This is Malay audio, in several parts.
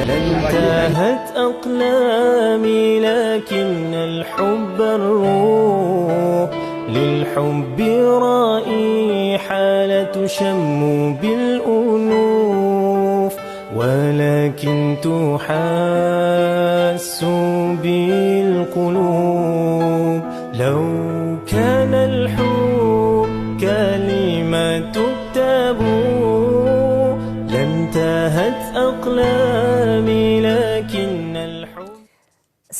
انتهت أقلامي لكن الحب الروح للحب رائحة تشم بالأنوف ولكن تحس بالقلوب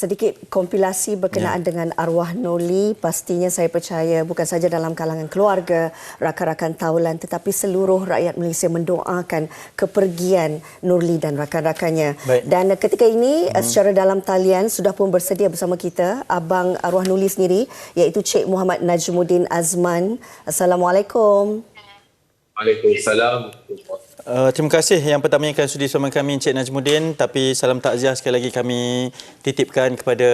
sedikit kompilasi berkenaan ya. dengan arwah Noli pastinya saya percaya bukan saja dalam kalangan keluarga rakan-rakan taulan tetapi seluruh rakyat Malaysia mendoakan kepergian Nurli dan rakan-rakannya Baik. dan ketika ini hmm. secara dalam talian sudah pun bersedia bersama kita abang arwah Nurli sendiri iaitu Cik Muhammad Najmuddin Azman Assalamualaikum Waalaikumsalam. Uh, terima kasih. Yang pertama yang sudi bersama kami Encik Najmuddin. Tapi salam takziah sekali lagi kami titipkan kepada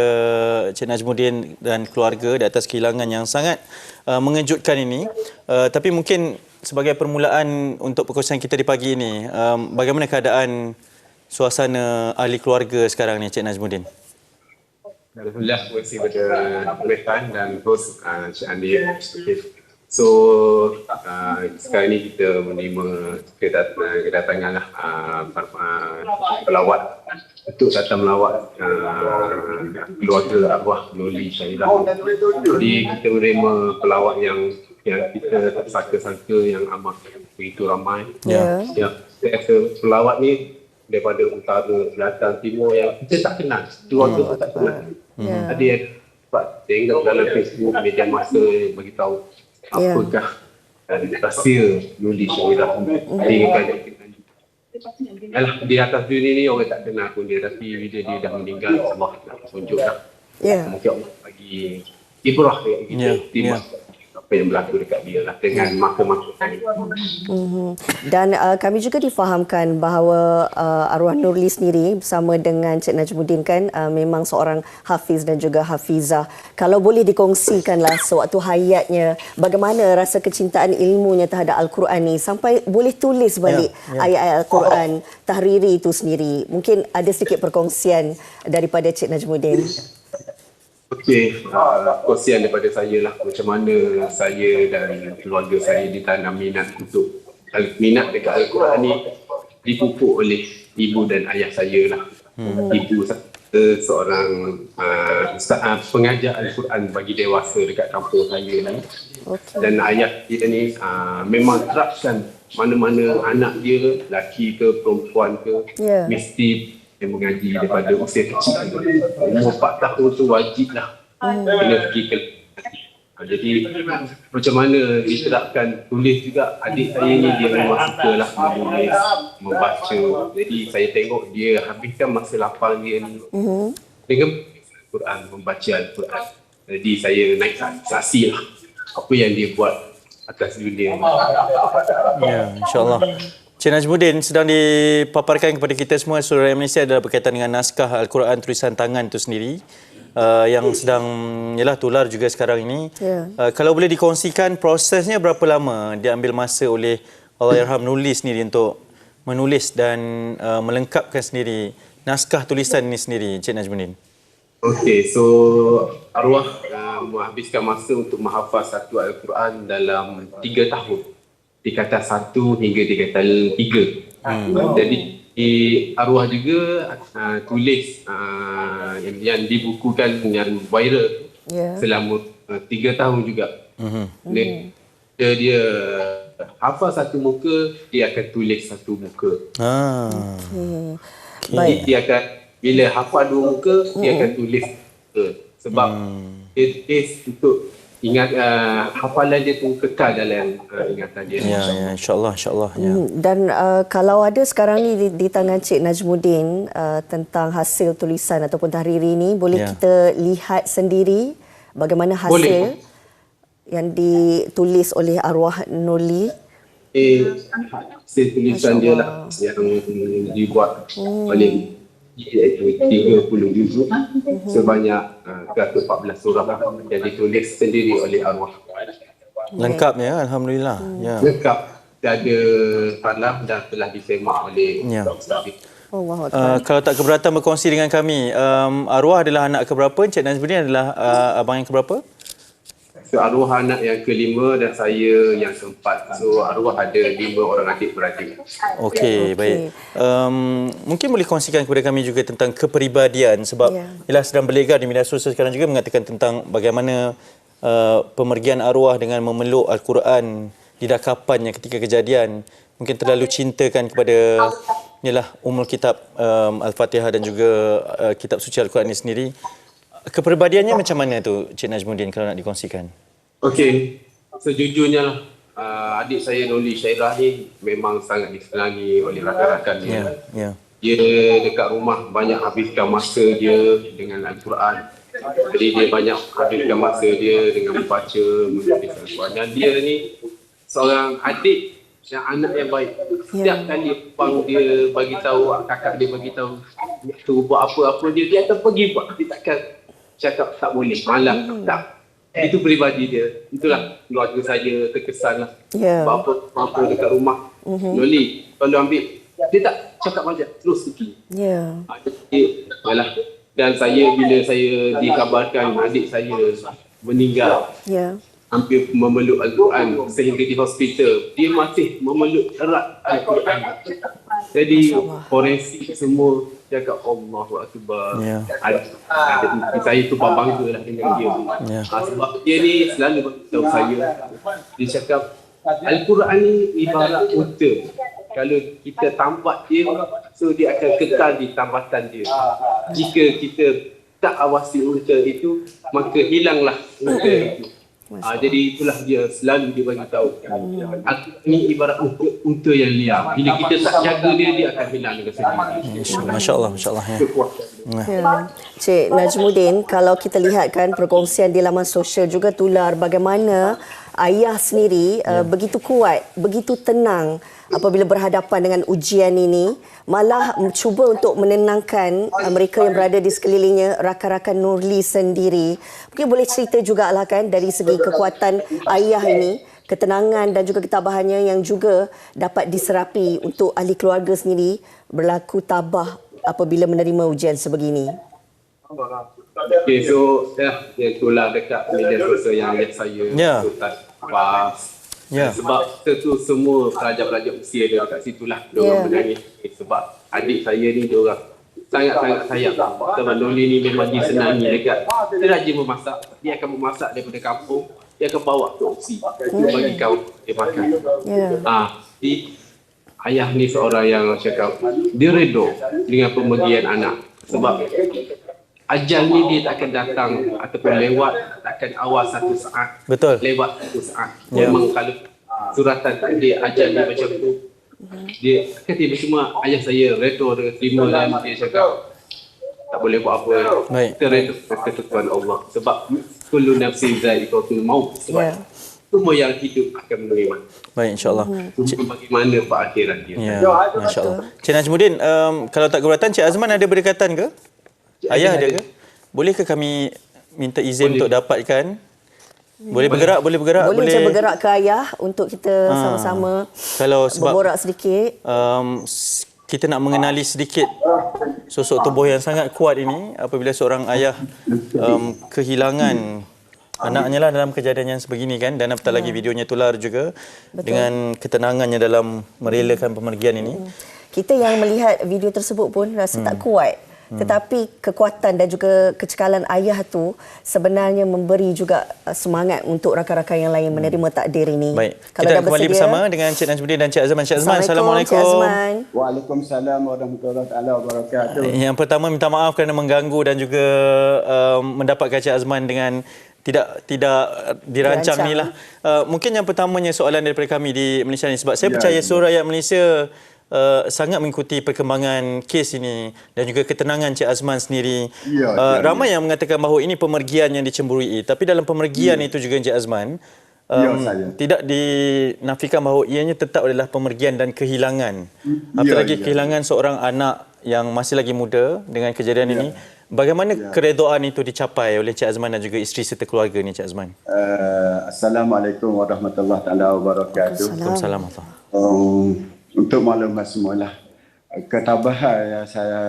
Encik Najmuddin dan keluarga di atas kehilangan yang sangat uh, mengejutkan ini. Uh, tapi mungkin sebagai permulaan untuk perkongsian kita di pagi ini um, bagaimana keadaan suasana ahli keluarga sekarang ni Encik Najmuddin? Alhamdulillah, terima kasih kepada Metan dan host uh, Cik Andi. So, uh, sekarang ni kita menerima kedatangan, kedatangan lah, uh, uh, pelawat untuk datang melawat uh, keluarga arwah Loli Syahidah. Jadi kita menerima pelawat yang yang kita tak sangka-sangka yang amat begitu ramai. Ya. Ya, saya rasa pelawat ni daripada utara, selatan, timur yang kita tak kenal. Keluarga pun tak kenal. Ya. Ada yang sebab tengok dalam Facebook, media masa bagi tahu Ya. apakah dan rahsia Nuli Syahirah. Dia kan Alah, di atas dunia ni orang tak kenal pun dia tapi bila dia dah meninggal Allah nak tunjuk dah. Ya. Mungkin Allah bagi ibrah kita. Ya, Di masa apa yang berlaku dekat dia lah dengan maka-maka Mhm. Dan uh, kami juga difahamkan bahawa uh, arwah Nurli sendiri bersama dengan Cik Najmuddin kan uh, memang seorang hafiz dan juga hafizah. Kalau boleh dikongsikanlah sewaktu hayatnya bagaimana rasa kecintaan ilmunya terhadap Al-Quran ni sampai boleh tulis balik Ya, ya. ayat-ayat Al-Quran tahriri itu sendiri. Mungkin ada sedikit perkongsian daripada Cik Najmuddin. Okey, uh, kongsian daripada saya lah macam mana saya dan keluarga saya ditanam minat untuk al- minat dekat Al-Quran ni dipupuk oleh ibu dan ayah saya lah. Hmm. Ibu saya seorang uh, ustaz, uh, pengajar Al-Quran bagi dewasa dekat kampung saya. Okey. Dan ayah dia ni uh, memang terapkan mana-mana anak dia, lelaki ke perempuan ke, Ya. mesti dia mengaji daripada usia kecil. Umur 4 tahun tu wajib lah. Kena pergi ke Ha, jadi macam mana diterapkan tulis juga adik saya ni dia memang suka lah menulis, membaca. Jadi saya tengok dia habiskan masa lapang dia ni Mhm. dengan Al-Quran, membaca Al-Quran. Jadi saya naik saksi lah apa yang dia buat atas dunia ni. Ya, insyaAllah. Cik Najmuddin sedang dipaparkan kepada kita semua seluruh rakyat Malaysia adalah berkaitan dengan naskah Al-Quran tulisan tangan itu sendiri uh, yang sedang yalah tular juga sekarang ini. Ya. Uh, kalau boleh dikongsikan prosesnya berapa lama diambil masa oleh Allahyarham nulis sendiri untuk menulis dan uh, melengkapkan sendiri naskah tulisan ini sendiri Cik Najmuddin. Okey, so arwah uh, menghabiskan masa untuk menghafaz satu Al-Quran dalam tiga tahun. Tingkatan satu hingga tingkatan tiga. Hmm. Jadi di arwah juga uh, tulis uh, yang, yang dibukukan yang viral Ya. selama uh, tiga tahun juga. Mhm. Dia, dia, dia hafaz satu muka, dia akan tulis satu muka. Ah. Hmm. Jadi Baik. dia akan bila hafal dua muka dia akan tulis muka sebab dia tulis untuk ingat uh, hafalan dia tu kekal dalam uh, ingatan dia. Ya, ya insya-Allah insya-Allah ya. Hmm, Dan uh, kalau ada sekarang ni di, di tangan Cik Najmuddin uh, tentang hasil tulisan ataupun tahriri ni, boleh Ya. kita lihat sendiri bagaimana hasil Boleh. yang ditulis oleh arwah Nurli. Eh, hasil tulisan dia lah yang dibuat oleh iaitu 30 juzuk sebanyak uh, 114 surah yang ditulis sendiri oleh arwah. Lengkap ya, alhamdulillah. Ya. Lengkap ada salam dan telah disemak oleh Ya. Ustaz. Allah Uh, kalau tak keberatan berkongsi dengan kami, um, arwah adalah anak keberapa? Encik Najmuddin adalah uh, abang yang keberapa? So arwah anak yang kelima dan saya yang keempat. So arwah ada lima orang adik beradik. Okey, okay. baik. Um, mungkin boleh kongsikan kepada kami juga tentang kepribadian sebab Ya. ialah sedang berlegar di media sosial sekarang juga mengatakan tentang bagaimana uh, pemergian arwah dengan memeluk al-Quran di dakapannya ketika kejadian mungkin terlalu cintakan kepada inilah umul kitab um, al-Fatihah dan juga uh, kitab suci al-Quran ini sendiri. Kepribadiannya macam mana tu Cik Najmuddin kalau nak dikongsikan? Okey, sejujurnya lah, uh, adik saya Noli Syairah ni memang sangat disenangi oleh rakan-rakan dia. Ya, ya. Dia dekat rumah banyak habiskan masa dia dengan Al-Quran. Jadi dia banyak habiskan masa dia dengan membaca, menulis Al-Quran. Dan dia ni seorang adik yang anak yang baik. Setiap kali abang dia bagi tahu, kakak dia bagi tahu, tu buat apa-apa dia, dia akan pergi buat. Dia takkan cakap tak boleh, malas, tak. Itu peribadi dia. Itulah keluarga saya terkesan lah. Ya. Bapa, bapa dekat rumah. Noli, kalau ambil, dia tak cakap banyak, terus pergi. Ya. Ah, Jadi, yalah. Dan saya bila saya dikabarkan adik saya meninggal, Ya. hampir memeluk Al-Quran sehingga di hospital, dia masih memeluk erat Al-Quran. Jadi forensik semua cakap Allahu Akbar. Ya. Ada, saya tu bangga lah dengan dia. Ya. Ah, sebab dia ni selalu beritahu saya, dia cakap Al-Quran ni ibarat unta. Kalau kita tambat dia, so dia akan kekal di tambatan dia. Jika kita tak awasi unta itu, maka hilanglah unta itu. Ah, jadi itulah dia selalu dia bagi tahu. Aku ni ibarat unta, unta yang liar. Bila kita tak jaga dia, dia akan hilang dengan sendiri. Masya Allah, Masya Allah. Ya. Ya. Cik Najmuddin, kalau kita lihat kan perkongsian di laman sosial juga tular bagaimana ayah sendiri uh, begitu kuat, begitu tenang apabila berhadapan dengan ujian ini, malah cuba untuk menenangkan uh, mereka yang berada di sekelilingnya, rakan-rakan Nurli sendiri. Mungkin boleh cerita juga lah kan dari segi kekuatan ayah ini, ketenangan dan juga ketabahannya yang juga dapat diserapi untuk ahli keluarga sendiri berlaku tabah apabila menerima ujian sebegini. Okay, so ya, dia tular dekat media sosial yang saya Ya. Abbas. Ya. Sebab kita tu semua pelajar-pelajar usia dia dekat situ lah. Dia orang Ya. menangis. Eh, Sebab adik saya ni dia orang sangat-sangat sayang. Sebab Noli ni memang dia senangi dekat. Dia rajin memasak. Dia akan memasak daripada kampung. Dia akan bawa ke opsi. Dia bagi kau dia makan. Ya. Ah, di ayah ni seorang yang cakap dia redha dengan pemergian anak sebab ajal ni dia tak akan datang ataupun lewat takkan awal satu saat Betul. lewat satu saat Ya. memang kalau suratan takdir ajal dia macam tu dia kan tiba cuma ayah saya redha dengan terima dan dia cakap tak boleh buat apa Baik. kita redha dengan ketentuan Allah sebab kullu nafsin za'iqatul maut sebab Ya. semua yang hidup akan menerima Baik, insyaAllah. Cuma bagaimana perakhiran dia. Ya, Masya Allah. Cik Najmuddin, um, kalau tak keberatan, Cik Azman ada berdekatan ke? Ayah ada ke? Bolehkah kami minta izin Boleh. untuk dapatkan? Boleh bergerak, boleh bergerak, Boleh, boleh. boleh bergerak ke ayah untuk kita sama-sama Kalau sebab berborak sedikit. um, kita nak mengenali sedikit sosok tubuh yang sangat kuat ini apabila seorang ayah um, kehilangan anaknya lah dalam kejadian yang sebegini kan dan apatah lagi videonya tular juga Betul. dengan ketenangannya dalam merelakan pemergian ini. Kita yang melihat video tersebut pun rasa tak kuat. Tetapi kekuatan dan juga kecekalan ayah tu sebenarnya memberi juga uh, semangat untuk rakan-rakan yang lain menerima takdir ini. Baik, Kalau kita kembali bersedia, bersama dengan Cik Najmuddin dan Cik Azman. Cik Azman, Assalamualaikum. Cik Azman. Waalaikumsalam warahmatullahi wabarakatuh. Yang pertama minta maaf kerana mengganggu dan juga um, mendapatkan Cik Azman dengan tidak tidak dirancang, Dirancang. ni lah. Uh, mungkin yang pertamanya soalan daripada kami di Malaysia ni sebab saya Ya, percaya ya. seluruh rakyat Malaysia uh, sangat mengikuti perkembangan kes ini dan juga ketenangan Cik Azman sendiri. Ya, uh, ya, ramai yang mengatakan bahawa ini pemergian yang dicemburui tapi dalam pemergian Ya. itu juga Cik Azman Ya, um, saya. tidak dinafikan bahawa ianya tetap adalah pemergian dan kehilangan. Apalagi ya. kehilangan seorang anak yang masih lagi muda dengan kejadian ini. Bagaimana keredoan itu dicapai oleh Cik Azman dan juga isteri serta keluarga ni Cik Azman? Uh, Assalamualaikum warahmatullahi taala wabarakatuh. Waalaikumsalam. warahmatullahi Um, untuk maklumat semualah ketabahan yang saya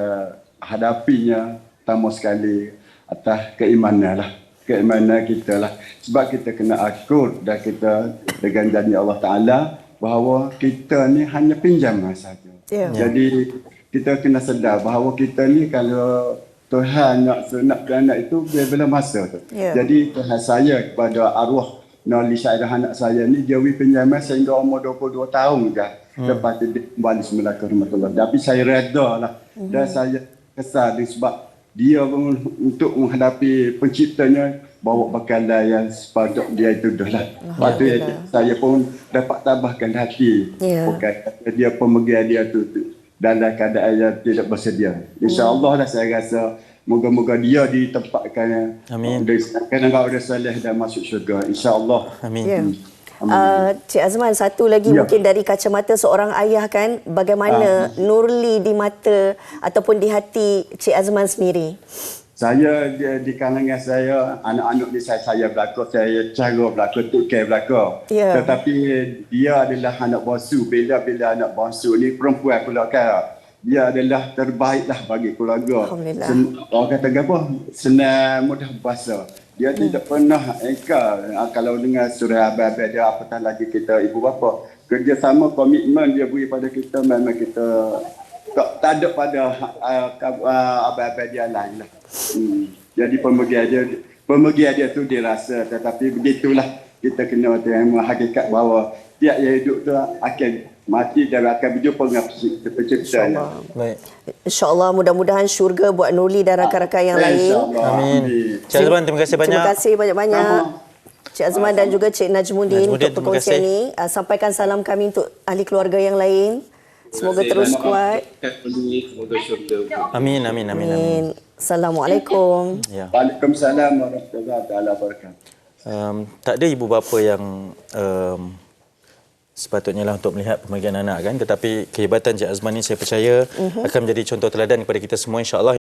hadapinya pertama sekali atas keimanan lah keimanan kita lah sebab kita kena akur dan kita dengan janji Allah Ta'ala bahawa kita ni hanya pinjaman saja Ya. jadi kita kena sedar bahawa kita ni kalau Tuhan nak nak anak itu bila masa tu. Ya. Jadi Tuhan saya kepada arwah Noli Syaidah anak saya ni dia beri pinjaman sehingga umur 22 tahun je. Hmm. Lepas tu dia kembali semula ke rumah Allah. Tapi saya reda lah. Hmm. Dan saya kesal dia sebab dia pun untuk menghadapi penciptanya bawa bekalan yang sepatut dia itu dah lah. Lepas tu saya pun dapat tambahkan hati. Ya. Bukan kata dia pemegang dia tu, tu dalam keadaan yang tidak bersedia. InsyaAllah lah saya rasa moga-moga dia ditempatkan Amin. Kena kau dah soleh dan masuk syurga. InsyaAllah. Amin. Uh, Cik Azman, satu lagi Ya. mungkin dari kacamata seorang ayah kan, bagaimana Nurli di mata ataupun di hati Cik Azman sendiri? Saya di, di kalangan saya, anak-anak ni saya, saya belakang, saya cara belakang, tukar belakang. Ya. Tetapi dia adalah anak bongsu. Bila-bila anak bongsu ni perempuan pula kan. Dia adalah terbaiklah bagi keluarga. Alhamdulillah. Sen, orang kata apa? Senang mudah bahasa. Dia Hmm. tidak pernah engkar ah, kalau dengar surah abad-abad dia apatah lagi kita ibu bapa. Kerjasama komitmen dia beri pada kita memang kita tak, tak ada pada uh, uh, abad-abad dia lain lah. Hmm. Jadi pemergian dia pemergian dia tu dia rasa tetapi begitulah kita kena terima hakikat bahawa tiap yang hidup tu akan mati dan akan berjumpa dengan penciptanya. Baik. InsyaAllah mudah-mudahan syurga buat Nurli dan rakan-rakan yang lain. InsyaAllah. Amin. Cik Azman, terima kasih banyak. Terima kasih banyak-banyak. Cik Azman dan juga Cik Najmuddin Najmuddin, untuk perkongsian ini. Uh, sampaikan salam kami untuk ahli keluarga yang lain. Semoga terus kuat. Semoga syurga. Amin, amin, amin, amin. Amin. Assalamualaikum. Ya. Waalaikumsalam warahmatullahi wabarakatuh. Um, tak ada ibu bapa yang um, sepatutnya lah untuk melihat pemergian anak kan. Tetapi kehebatan Cik Azman ni saya percaya akan menjadi contoh teladan kepada kita semua insya-Allah